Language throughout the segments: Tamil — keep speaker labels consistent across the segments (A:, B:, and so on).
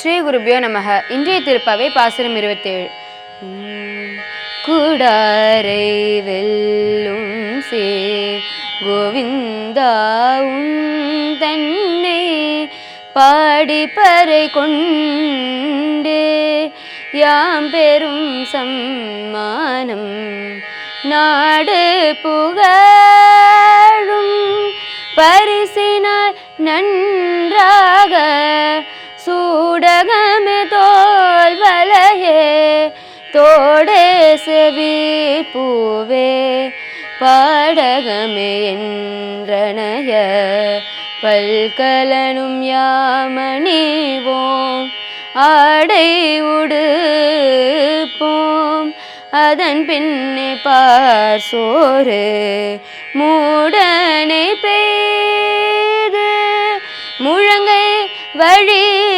A: ஸ்ரீ குருபியோ நமக. இன்றைய திருப்பாவை பாசுரம் இருபத்தேழு. குடாரை வெல்லும் சே கோவிந்தா தன்னை பாடிப்பறை கொண்டு. யாம் பெரும் சம்மானம் நாடு புகழும் பரிசினால் நன்றாக செவி பூவே பாடகமே என்றனைய பல்கலனும் யாமணிவோம். ஆடை உடுப்போம் அதன் பின்னே பார் சோறு மூடனை பெய்து முழங்கை வழி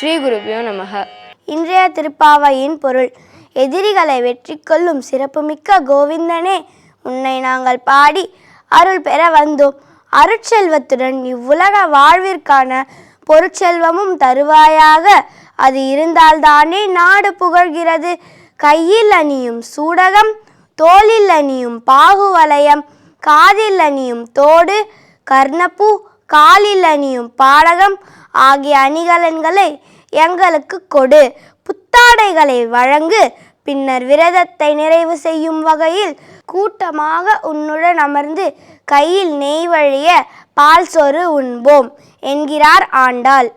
A: ஸ்ரீ குருபியோ நமக.
B: இன்றைய திருப்பாவையின் பொருள் எதிரிகளை வெற்றி கொள்ளும் சிறப்புமிக்க கோவிந்தனே. உன்னை நாங்கள் பாடி அருள் பெற வந்தோம். அருட்செல்வத்துடன் இவ்வுலக வாழ்விற்கான பொருட்செல்வமும் தருவாயாக. அது இருந்தால்தானே நாடு புகழ்கிறது. கையில் அணியும் சூடகம் தோளில் அணியும் பாகுவலயம் காதில் அணியும் தோடு கர்ணப்பூ காலில் அணியும் பாடகம் ஆகிய அணிகலன்களை எங்களுக்கு கொடு. புத்தாடைகளை வழங்கு. பின்னர் விரதத்தை நிறைவு செய்யும் வகையில் கூட்டமாக உன்னுடன் அமர்ந்து கையில் நெய் வழிய பால் சோறு உண்போம் என்கிறார் ஆண்டாள்.